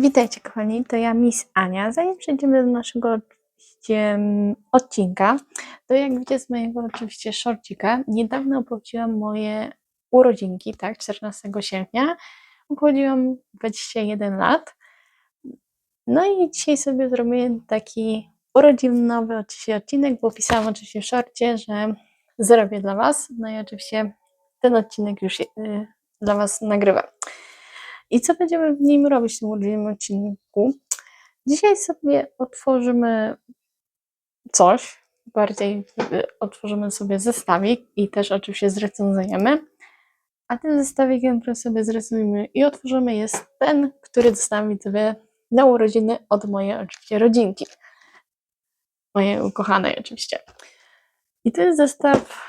Witajcie kochani, to ja Miss Ania. Zanim przejdziemy do naszego oczywiście mm, odcinka, to jak widzicie z mojego oczywiście shorcika, niedawno obchodziłam moje urodzinki, tak, 14 sierpnia. Obchodziłam 21 lat. No i dzisiaj sobie zrobię taki urodzinowy oczywiście odcinek, bo pisałam oczywiście w shorcie, że zrobię dla Was. No i oczywiście ten odcinek już y, dla Was nagrywam. I co będziemy w nim robić w tym urodziniowym odcinku? Dzisiaj sobie otworzymy coś, bardziej y, otworzymy sobie zestawik i też oczywiście zrecenzujemy. A tym zestawikiem, który sobie zrecenzujemy i otworzymy jest ten, który dostałam widzowie na urodziny od mojej oczywiście rodzinki. Mojej ukochanej oczywiście. I to jest zestaw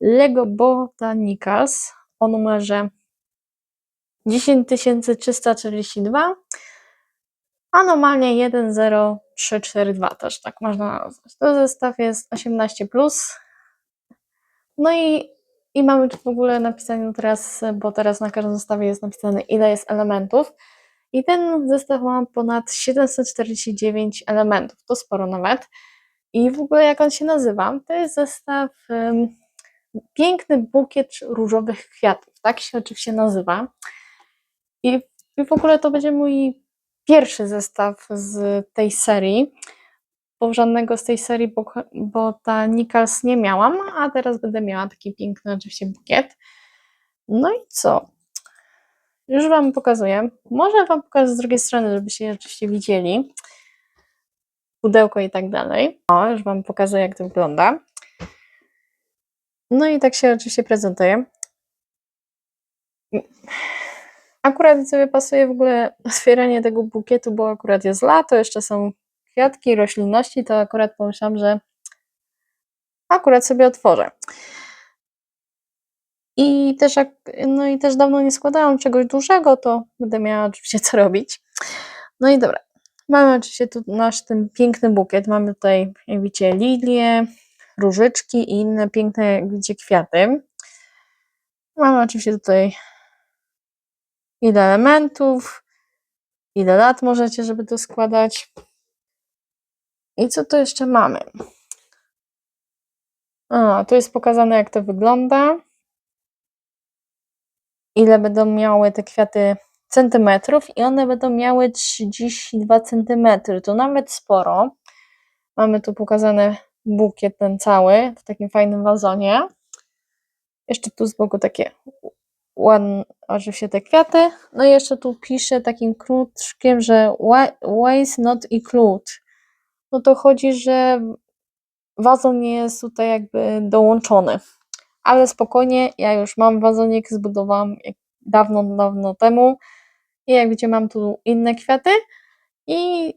Lego Botanicals o numerze 10342, a normalnie 10342 też tak można nazwać. To zestaw jest 18. No i, i mamy tu w ogóle napisane teraz, bo teraz na każdym zestawie jest napisane ile jest elementów. I ten zestaw ma ponad 749 elementów, to sporo nawet. I w ogóle jak on się nazywa? To jest zestaw um, Piękny bukiet różowych kwiatów, tak się oczywiście nazywa. I, w ogóle to będzie mój pierwszy zestaw z tej serii, bo żadnego z tej serii Botanicals nie miałam, a teraz będę miała taki piękny oczywiście bukiet. No i co? Już Wam pokazuję. Może Wam pokażę z drugiej strony, żebyście oczywiście widzieli. Pudełko i tak dalej. O, już Wam pokazuję, jak to wygląda. No i tak się oczywiście prezentuje. Akurat sobie pasuje w ogóle otwieranie tego bukietu, bo akurat jest lato, jeszcze są kwiatki, roślinności, to akurat pomyślałam, że akurat sobie otworzę. I też, jak, no i też dawno nie składałam czegoś dużego, to będę miała oczywiście co robić. No i dobra, mamy oczywiście tu nasz ten piękny bukiet. Mamy tutaj, jak widzicie, lilie, różyczki i inne piękne, jak widzicie, kwiaty. Mamy oczywiście tutaj ile elementów, ile lat możecie, żeby to składać. I co tu jeszcze mamy? A, tu jest pokazane, jak to wygląda. Ile będą miały te kwiaty centymetrów i one będą miały 32 centymetry. To nawet sporo. Mamy tu pokazane bukiet ten cały w takim fajnym wazonie. Jeszcze tu z boku takie ładne, oczywiście te kwiaty. No i jeszcze tu piszę takim krótszkiem, że ways not include. No to chodzi, że wazon nie jest tutaj jakby dołączony. Ale spokojnie, ja już mam wazonik, zbudowałam dawno, dawno temu. I jak widzicie, mam tu inne kwiaty. I,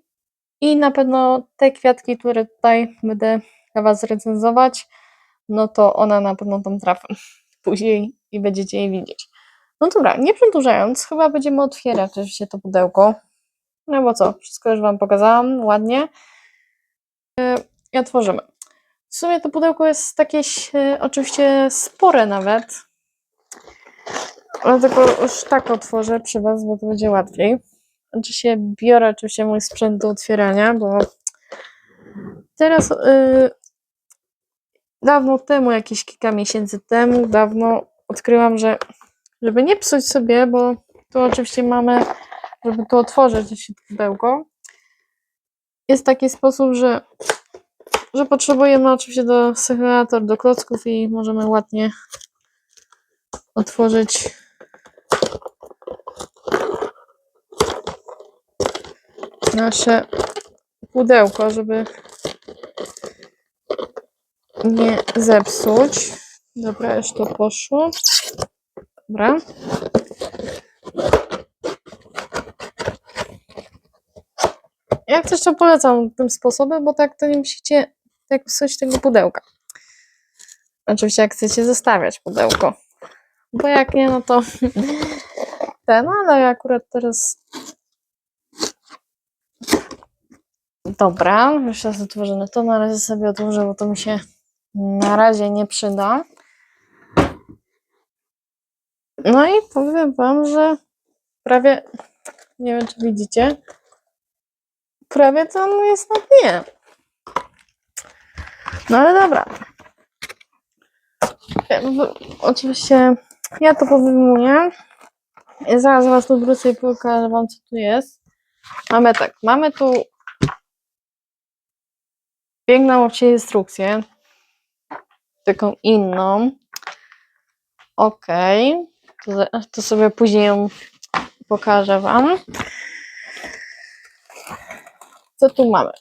i na pewno te kwiatki, które tutaj będę dla Was recenzować, no to ona na pewno tam trafią później i będziecie je widzieć. No dobra, nie przedłużając, chyba będziemy otwierać oczywiście to pudełko. No bo co, wszystko już Wam pokazałam ładnie. E, I otworzymy. W sumie to pudełko jest takie e, oczywiście spore nawet. Dlatego już tak otworzę przy Was, bo to będzie łatwiej. Oczywiście biorę oczywiście mój sprzęt do otwierania, bo teraz yy, dawno temu, jakieś kilka miesięcy temu, dawno odkryłam, że żeby nie psuć sobie, bo tu oczywiście mamy, żeby tu otworzyć pudełko, jest taki sposób, że, że potrzebujemy oczywiście do sygnator, do klocków i możemy ładnie otworzyć nasze pudełko, żeby nie zepsuć. Dobra, już to poszło. Dobra. Jak też to polecam tym sposobem, bo tak to nie musicie tak psuć tego pudełka. Oczywiście jak chcecie zostawiać pudełko. Bo jak nie, no to ten, ale akurat teraz Dobra, już raz otworzone to, na razie sobie odłożę, bo to mi się na razie nie przyda. No i powiem Wam, że prawie Nie wiem, czy widzicie. Prawie to on jest na dnie. No ale dobra. W- Oczywiście ja to powyjmuję. Zaraz was tu wrócę i pokażę wam, co tu jest. Mamy tak, mamy tu piękną oczywiście instrukcję. Taką inną. Okej. To, to sobie później ją pokażę wam. Co tu mamy?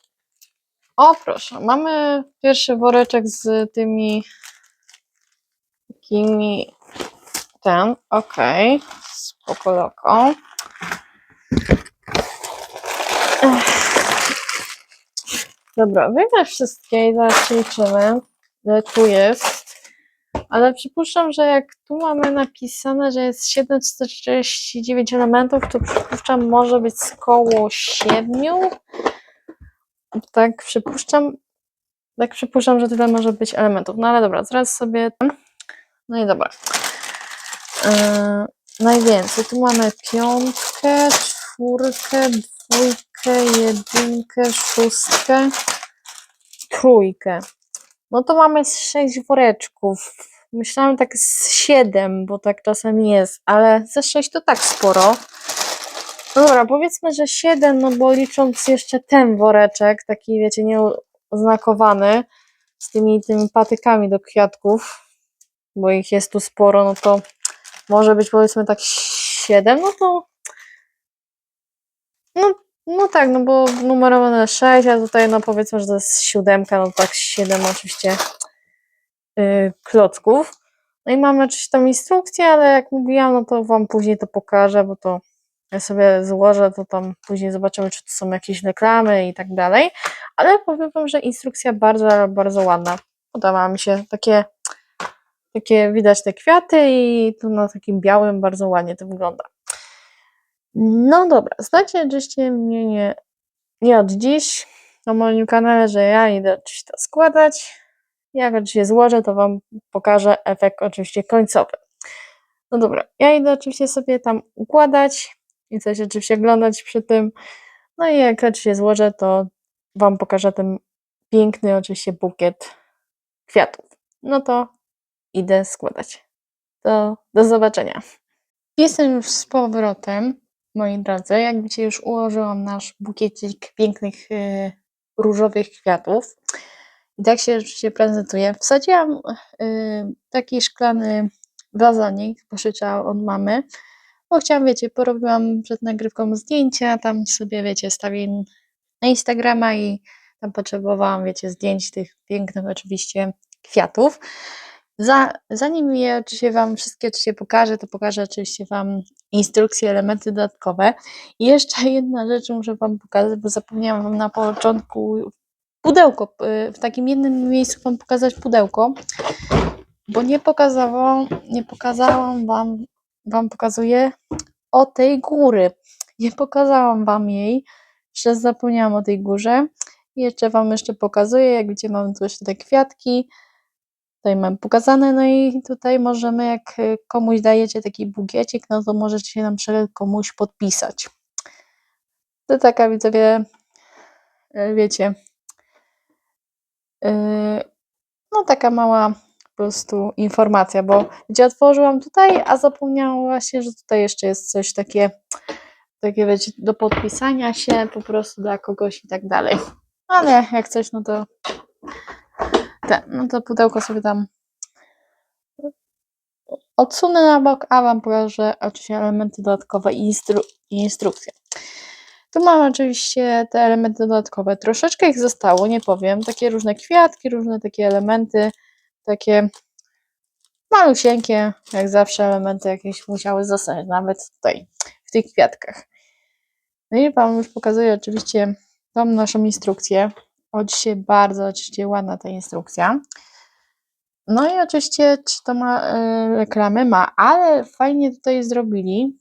O, proszę, mamy pierwszy woreczek z tymi takimi ten, okej, spoko loko. Ech. Dobra, wyjmę wszystkie i zaraz liczymy, tu jest. Ale przypuszczam, że jak tu mamy napisane, że jest 749 elementów, to przypuszczam może być około 7. Tak przypuszczam. Tak przypuszczam, że tyle może być elementów. No ale dobra, zaraz sobie. No i dobra. Yy, najwięcej. Tu mamy piątkę, czwórkę, dwójkę, jedynkę, szóstkę, trójkę. No to mamy sześć woreczków. Myślałam tak z siedem, bo tak czasami jest, ale ze sześć to tak sporo. No dobra, powiedzmy, że siedem, no bo licząc jeszcze ten woreczek, taki wiecie, nieoznakowany, z tymi, tymi patykami do kwiatków, bo ich jest tu sporo, no to może być powiedzmy tak 7, no to no, no tak, no bo numerowane 6, a tutaj no powiedzmy, że to jest siódemka, no tak 7 oczywiście klocków. No i mamy oczywiście tam instrukcję, ale jak mówiłam, no to wam później to pokażę, bo to ja sobie złożę, to tam później zobaczymy, czy to są jakieś reklamy i tak dalej. Ale powiem wam, że instrukcja bardzo, bardzo ładna. Podoba mi się takie takie widać te kwiaty i tu na takim białym bardzo ładnie to wygląda. No dobra, znacie oczywiście mnie nie, nie od dziś na moim kanale, że ja idę oczywiście składać. Jak oczywiście złożę, to Wam pokażę efekt oczywiście końcowy. No dobra, ja idę oczywiście sobie tam układać i coś oczywiście oglądać przy tym. No i jak oczywiście złożę, to Wam pokażę ten piękny oczywiście bukiet kwiatów. No to idę składać. To do zobaczenia. Jestem już z powrotem, moi drodzy. Jak widzicie, już ułożyłam nasz bukiecik pięknych y, różowych kwiatów. I tak się rzeczywiście prezentuje. Wsadziłam y, taki szklany wazonik, pożyczałam od mamy, bo chciałam, wiecie, porobiłam przed nagrywką zdjęcia, tam sobie, wiecie, stawię na Instagrama i tam potrzebowałam, wiecie, zdjęć tych pięknych oczywiście kwiatów. Za, zanim je oczywiście Wam wszystkie oczywiście pokażę, to pokażę oczywiście Wam instrukcje, elementy dodatkowe. I jeszcze jedna rzecz muszę Wam pokazać, bo zapomniałam Wam na początku pudełko, w takim jednym miejscu Wam pokazać pudełko, bo nie pokazałam, nie pokazałam Wam, Wam pokazuję o tej góry. Nie pokazałam Wam jej, że zapomniałam o tej górze. I jeszcze Wam jeszcze pokazuję, jak widzicie, mamy tu jeszcze te kwiatki, Tutaj mam pokazane, no i tutaj możemy, jak y, komuś dajecie taki bukiecik, no to możecie się na przykład komuś podpisać. To taka widzowie, y, wiecie, y, no taka mała po prostu informacja, bo gdzie otworzyłam tutaj, a zapomniałam właśnie, że tutaj jeszcze jest coś takie, takie wiecie, do podpisania się po prostu dla kogoś i tak dalej. Ale jak coś, no to ten, no to pudełko sobie tam odsunę na bok, a Wam pokażę oczywiście elementy dodatkowe i, instru i instrukcje. Tu mam oczywiście te elementy dodatkowe. Troszeczkę ich zostało, nie powiem. Takie różne kwiatki, różne takie elementy, takie malusieńkie, jak zawsze elementy jakieś musiały zostać, nawet tutaj, w tych kwiatkach. No i Wam już pokazuję oczywiście tą naszą instrukcję. Oczywiście bardzo oczywiście ładna ta instrukcja. No i oczywiście, czy to ma y, reklamy? Ma, ale fajnie tutaj zrobili,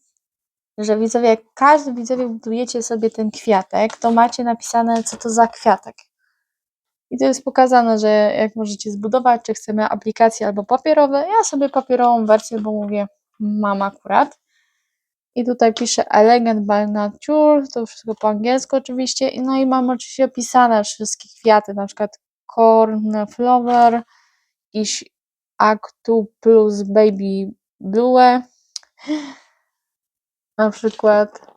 że widzowie, jak każdy widzowie budujecie sobie ten kwiatek, to macie napisane, co to za kwiatek. I to jest pokazane, że jak możecie zbudować, czy chcemy aplikacje albo papierowe. Ja sobie papierową wersję, bo mówię, mam akurat. I tutaj pisze Elegant by Nature, to wszystko po angielsku oczywiście. No i mam oczywiście opisane wszystkie kwiaty, na przykład Cornflower, iś Actu plus Baby Blue, na przykład.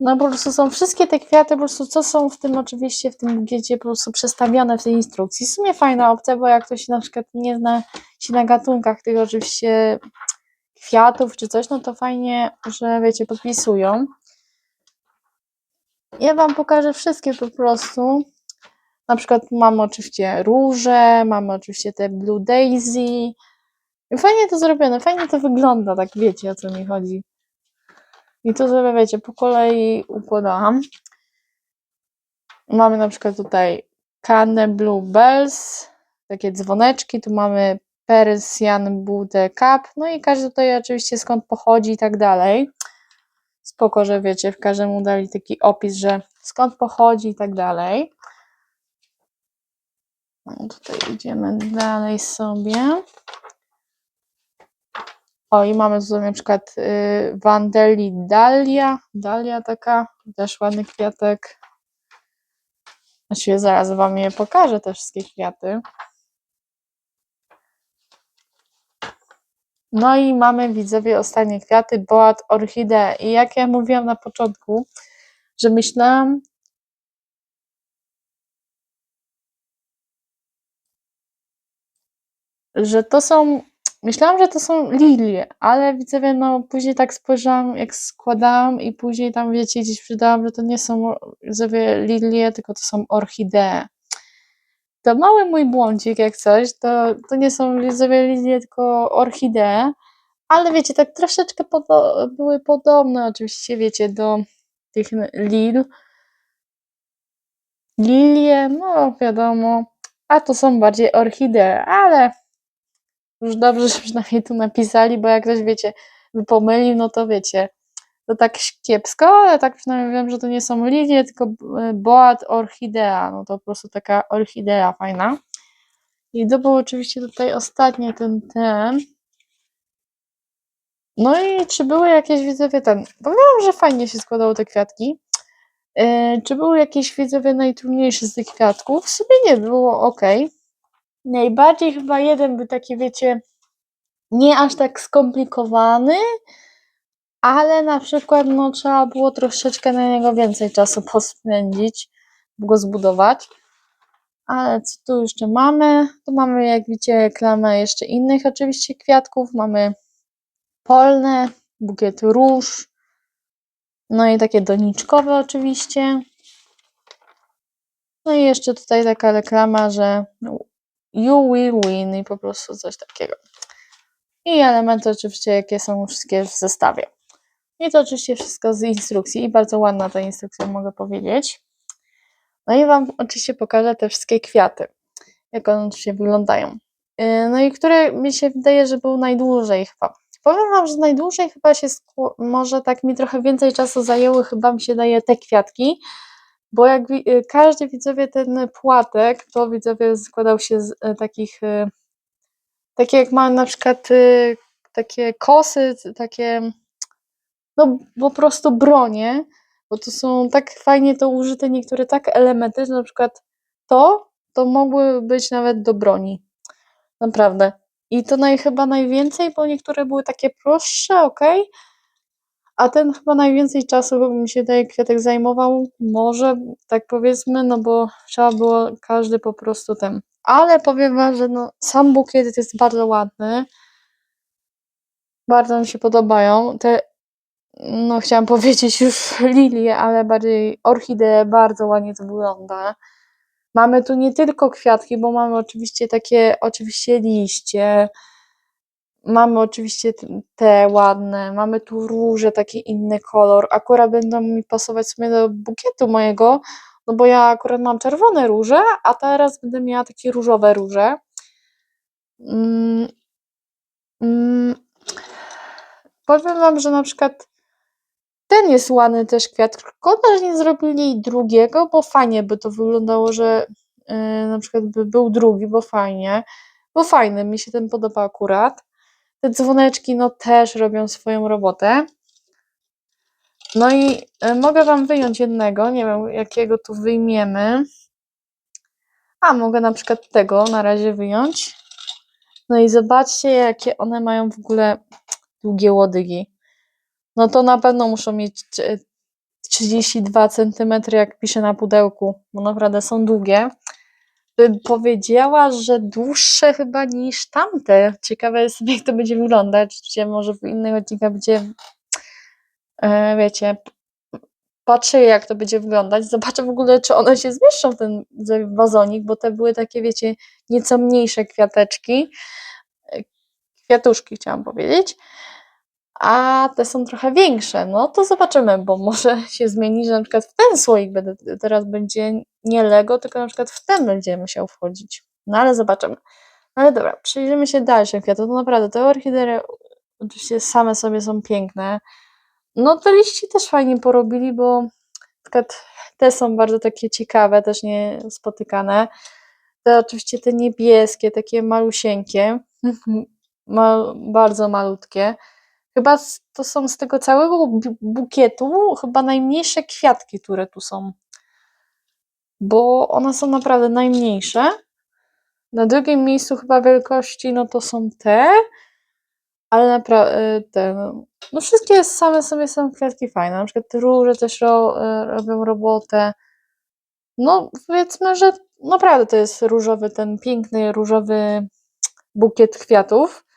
No po prostu są wszystkie te kwiaty, po prostu co są w tym oczywiście, w tym bukiecie po prostu przedstawione w tej instrukcji. W sumie fajna opcja, bo jak ktoś na przykład nie zna się na gatunkach tych oczywiście kwiatów czy coś, no to fajnie, że wiecie, podpisują. Ja Wam pokażę wszystkie po prostu. Na przykład mamy oczywiście róże, mamy oczywiście te Blue Daisy. Fajnie to zrobione, fajnie to wygląda, tak wiecie o co mi chodzi. I to sobie wiecie, po kolei układałam. Mamy na przykład tutaj Canne Blue Bells, takie dzwoneczki, tu mamy Persian Bude Cup, no i każdy tutaj oczywiście skąd pochodzi i tak dalej. Spoko, że wiecie, w każdemu dali taki opis, że skąd pochodzi i tak dalej. No, tutaj idziemy dalej sobie. O, i mamy tutaj na przykład y, Wandeli Dalia. Dalia taka, też ładny kwiatek. Właściwie zaraz Wam je pokażę, te wszystkie kwiaty. No i mamy, widzowie, ostatnie kwiaty, Boat Orchidee. I jak ja mówiłam na początku, że myślałam, że to są, myślałam, że to są lilie, ale widzowie, no później tak spojrzałam, jak składałam i później tam, wiecie, gdzieś przydałam, że to nie są, widzowie, lilie, tylko to są orchidee. To mały mój błądzik, jak coś, to, to nie są widzowie lilie, tylko orchidee, ale wiecie, tak troszeczkę podo były podobne, oczywiście, wiecie, do tych lil. Lilie, no wiadomo, a to są bardziej orchidee, ale już dobrze, że przynajmniej tu napisali, bo jak ktoś, wiecie, by pomylił, no to wiecie, to tak kiepsko, ale tak przynajmniej wiem, że to nie są lilie, tylko e, boat orchidea, no to po prostu taka orchidea fajna. I to był oczywiście tutaj ostatnie ten, ten. No i czy były jakieś widzowie ten, powiem, że fajnie się składało te kwiatki. Yy, czy były jakieś widzowie najtrudniejsze z tych kwiatków? W sumie nie było, ok. Najbardziej chyba jeden był taki, wiecie, nie aż tak skomplikowany, ale na przykład no, trzeba było troszeczkę na niego więcej czasu pospędzić, go zbudować. Ale co tu jeszcze mamy? Tu mamy, jak widzicie, reklamę jeszcze innych oczywiście kwiatków. Mamy polne, bukiet róż, no i takie doniczkowe oczywiście. No i jeszcze tutaj taka reklama, że you will win i po prostu coś takiego. I elementy oczywiście, jakie są wszystkie w zestawie. I to oczywiście wszystko z instrukcji i bardzo ładna ta instrukcja, mogę powiedzieć. No i Wam oczywiście pokażę te wszystkie kwiaty, jak one oczywiście wyglądają. Yy, No i które mi się wydaje, że był najdłużej chyba. Powiem Wam, że najdłużej chyba się, może tak mi trochę więcej czasu zajęły, chyba mi się daje te kwiatki, bo jak y, każdy widzowie ten płatek, to widzowie składał się z y, takich, y, takie jak mam na przykład y, takie kosy, takie no po prostu bronie, bo to są tak fajnie to użyte niektóre tak elementy, że na przykład to, to mogły być nawet do broni. Naprawdę. I to naj, chyba najwięcej, bo niektóre były takie prostsze, ok, a ten chyba najwięcej czasu mi się daje kwiatek zajmował, może tak powiedzmy, no bo trzeba było każdy po prostu ten. Ale powiem wam, że no, sam bukiet jest bardzo ładny. Bardzo mi się podobają. Te, no chciałam powiedzieć już lilie, ale bardziej orchidee, bardzo ładnie to wygląda. Mamy tu nie tylko kwiatki, bo mamy oczywiście takie, oczywiście liście, Mamy oczywiście te ładne, mamy tu róże, taki inny kolor. Akurat będą mi pasować sobie do bukietu mojego, no bo ja akurat mam czerwone róże, a teraz będę miała takie różowe róże. Mm, mm, powiem Wam, że na przykład ten jest ładny też kwiat. Szkoda, że nie zrobili drugiego, bo fajnie by to wyglądało, że yy, na przykład by był drugi, bo fajnie. Bo fajny, mi się ten podoba akurat. Te dzwoneczki no też robią swoją robotę. No i e, mogę Wam wyjąć jednego, nie wiem jakiego tu wyjmiemy. A, mogę na przykład tego na razie wyjąć. No i zobaczcie, jakie one mają w ogóle długie łodygi. No to na pewno muszą mieć e, 32 cm, jak pisze na pudełku, bo naprawdę są długie. Bym powiedziała, że dłuższe chyba niż tamte. Ciekawe jest, jak to będzie wyglądać. Gdzie może w innych odcinkach będzie, e, wiecie, patrzę jak to będzie wyglądać. Zobaczę w ogóle, czy one się zmieszczą w ten wazonik, bo te były takie, wiecie, nieco mniejsze kwiateczki. E, kwiatuszki chciałam powiedzieć a te są trochę większe. No to zobaczymy, bo może się zmieni, że na przykład w ten słoik będę, teraz będzie nie Lego, tylko na przykład w ten będzie musiał wchodzić. No ale zobaczymy. No ale dobra, przyjrzymy się dalszym kwiatom. To naprawdę te orchidery oczywiście same sobie są piękne. No te liści też fajnie porobili, bo przykład te są bardzo takie ciekawe, też nie spotykane. Te oczywiście te niebieskie, takie malusieńkie, ma, bardzo malutkie. Chyba to są z tego całego bukietu chyba najmniejsze kwiatki, które tu są. Bo one są naprawdę najmniejsze. Na drugim miejscu chyba wielkości, no to są te, ale naprawdę te, no, no wszystkie same sobie są kwiatki fajne. Na przykład te róże też ro, e, robią robotę. No powiedzmy, że naprawdę to jest różowy, ten piękny różowy bukiet kwiatów.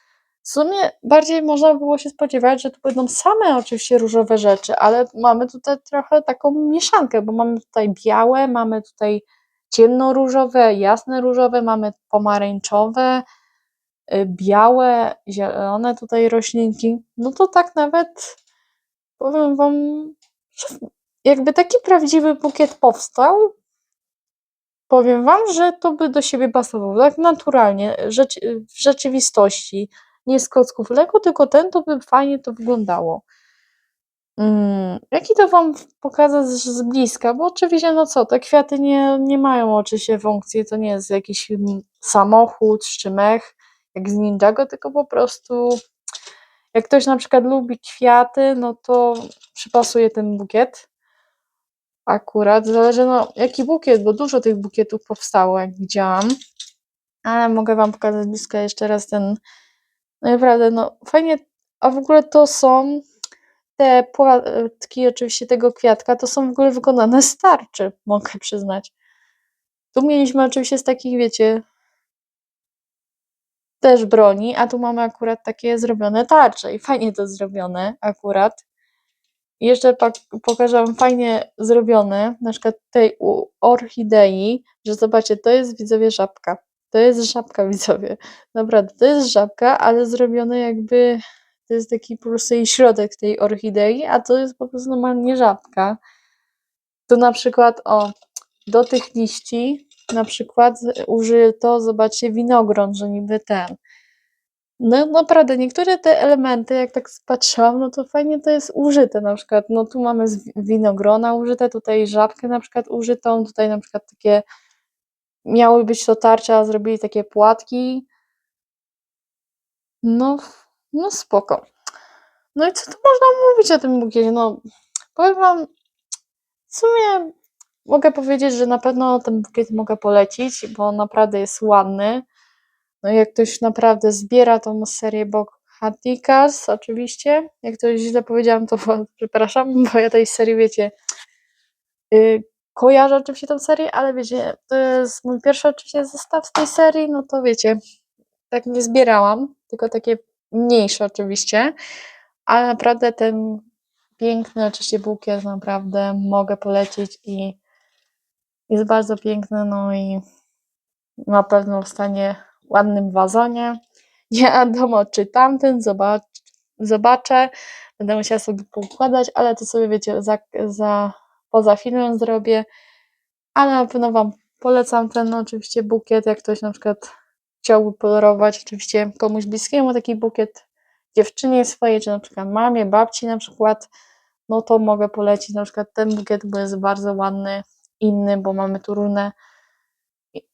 W sumie bardziej można było się spodziewać, że to będą same oczywiście różowe rzeczy, ale mamy tutaj trochę taką mieszankę, bo mamy tutaj białe, mamy tutaj ciemnoróżowe, jasne różowe, mamy pomarańczowe, y, białe, zielone tutaj roślinki. No to tak nawet powiem Wam, że jakby taki prawdziwy bukiet powstał, powiem Wam, że to by do siebie pasował, tak naturalnie, w rzeczywistości nie z klocków Lego, tylko ten, to by fajnie to wyglądało. Mm, jaki to Wam pokazać z bliska? Bo oczywiście, no co, te kwiaty nie, nie mają oczywiście funkcji, to nie jest jakiś samochód czy mech, jak z Ninjago, tylko po prostu jak ktoś na przykład lubi kwiaty, no to przypasuje ten bukiet. Akurat zależy, no jaki bukiet, bo dużo tych bukietów powstało, jak widziałam. Ale mogę Wam pokazać blisko jeszcze raz ten no naprawdę, no fajnie, a w ogóle to są te płatki oczywiście tego kwiatka, to są w ogóle wykonane z tarczy, mogę przyznać. Tu mieliśmy oczywiście z takich, wiecie, też broni, a tu mamy akurat takie zrobione tarcze i fajnie to zrobione akurat. I jeszcze pokażę Wam fajnie zrobione, na przykład tej orchidei, że zobaczcie, to jest widzowie żabka. To jest żabka, widzowie. Naprawdę, to jest żabka, ale zrobione jakby to jest taki po środek tej orchidei, a to jest po prostu normalnie żabka. Tu na przykład, o, do tych liści na przykład użyto, zobaczcie, winogron, że niby ten. No naprawdę, niektóre te elementy, jak tak patrzyłam, no to fajnie to jest użyte, na przykład, no tu mamy winogrona użyte, tutaj żabkę na przykład użytą, tutaj na przykład takie miały być to tarcze, a zrobili takie płatki. No, no spoko. No i co tu można mówić o tym bukiecie? No, powiem wam, w sumie mogę powiedzieć, że na pewno ten bukiet mogę polecić, bo naprawdę jest ładny. No jak ktoś naprawdę zbiera tą serię Bok Hatikas, oczywiście, jak ktoś źle powiedziałam, to przepraszam, bo ja tej serii, wiecie, yy, kojarzę oczywiście tę serię, ale wiecie, to jest mój pierwszy oczywiście zestaw z tej serii, no to wiecie, tak nie zbierałam, tylko takie mniejsze oczywiście, ale naprawdę ten piękny oczywiście bukiet naprawdę mogę polecić i jest bardzo piękny, no i na pewno w stanie ładnym wazonie. Nie wiadomo, czy tamten zobacz, zobaczę, będę musiała sobie poukładać, ale to sobie wiecie, za, za poza filmem zrobię, ale na pewno Wam polecam ten oczywiście bukiet, jak ktoś na przykład chciałby polerować oczywiście komuś bliskiemu taki bukiet, dziewczynie swojej, czy na przykład mamie, babci na przykład, no to mogę polecić na przykład ten bukiet, bo jest bardzo ładny, inny, bo mamy tu różne,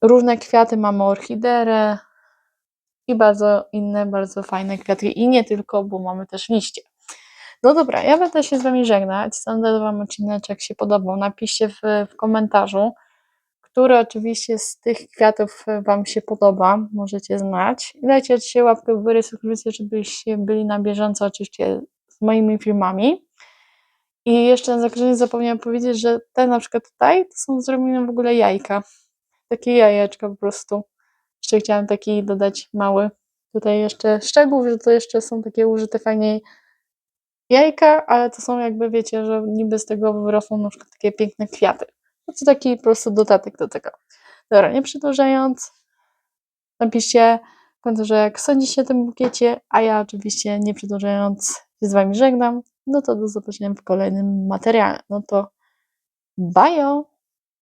różne kwiaty, mamy orchiderę, i bardzo inne, bardzo fajne kwiaty. I nie tylko, bo mamy też liście. No dobra, ja będę się z Wami żegnać. Sądzę, że Wam odcinek się podobał. Napiszcie w, w komentarzu, który oczywiście z tych kwiatów Wam się podoba. Możecie znać. Dajcie oczywiście łapkę w górę, subskrypcję, żebyście byli na bieżąco oczywiście z moimi filmami. I jeszcze na zakończenie zapomniałam powiedzieć, że te na przykład tutaj to są zrobione w ogóle jajka. Takie jajeczka po prostu. Jeszcze chciałam taki dodać mały. Tutaj jeszcze szczegół, że to jeszcze są takie użyte fajnie jajka, ale to są jakby wiecie, że niby z tego wyrosną na przykład takie piękne kwiaty. No to taki po prostu dodatek do tego. Dobra, nie przedłużając, napiszcie w komentarzu jak sądzicie o tym bukiecie, a ja oczywiście nie przedłużając się z Wami żegnam. No to do zobaczenia w kolejnym materiale. No to bajo!